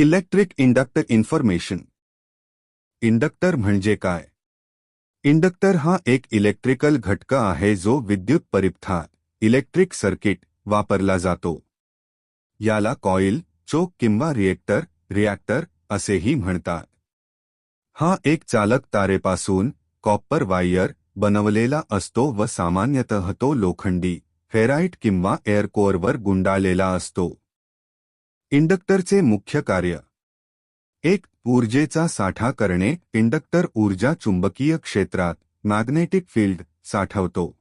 Electric inductor information inductor म्हणजे काय? Inductor हा एक इलेक्ट्रिकल घटक आहे जो विद्युत परिपथा इलेक्ट्रिक सर्किट वापरला जातो. याला कॉईल चोक किंवा रिएक्टर रिॲक्टर असेही म्हणतात. हा एक चालक तारेपासून कॉपर वायर बनवलेला असतो व सामान्यतः तो लोखंडी फेराइट किंवा एअरकोअरवर गुंडाळलेला असतो. इंडक्टरचे मुख्य कार्य. एक ऊर्जेचा साठा करणे इंडक्टर ऊर्जा चुंबकीय क्षेत्रात मॅग्नेटिक फील्ड साठवतो.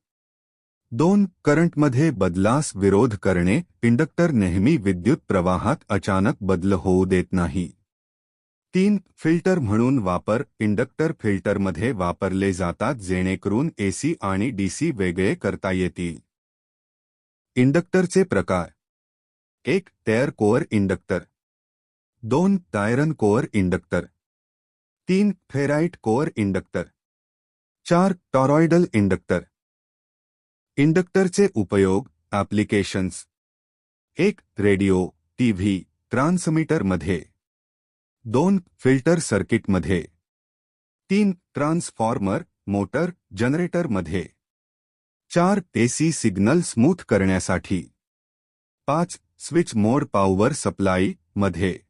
दोन करंटमध्ये बदलास विरोध करणे इंडक्टर नेहमी विद्युत प्रवाहात अचानक बदल होऊ देत नाही. तीन फिल्टर म्हणून वापर इंडक्टर फिल्टरमध्ये वापरले जातात जेणेकरून एसी आणि डीसी वेगळे करता येतील. इंडक्टरचे प्रकार एक टेअर कोअर इंडक्टर दोन टायरन कोअर इंडक्टर तीन फेराइट कोअर इंडक्टर चार टॉरॉइडल इंडक्टर इंडक्टरचे उपयोग ॲप्लिकेशन्स एक रेडिओ टीव्ही ट्रान्समीटरमध्ये दोन फ़िल्टर सर्किटमध्ये तीन ट्रान्सफॉर्मर मोटर जनरेटरमध्ये चार एसी सिग्नल स्मूथ करण्यासाठी, पाच स्विच मोर पॉवर सप्लाई मध्ये।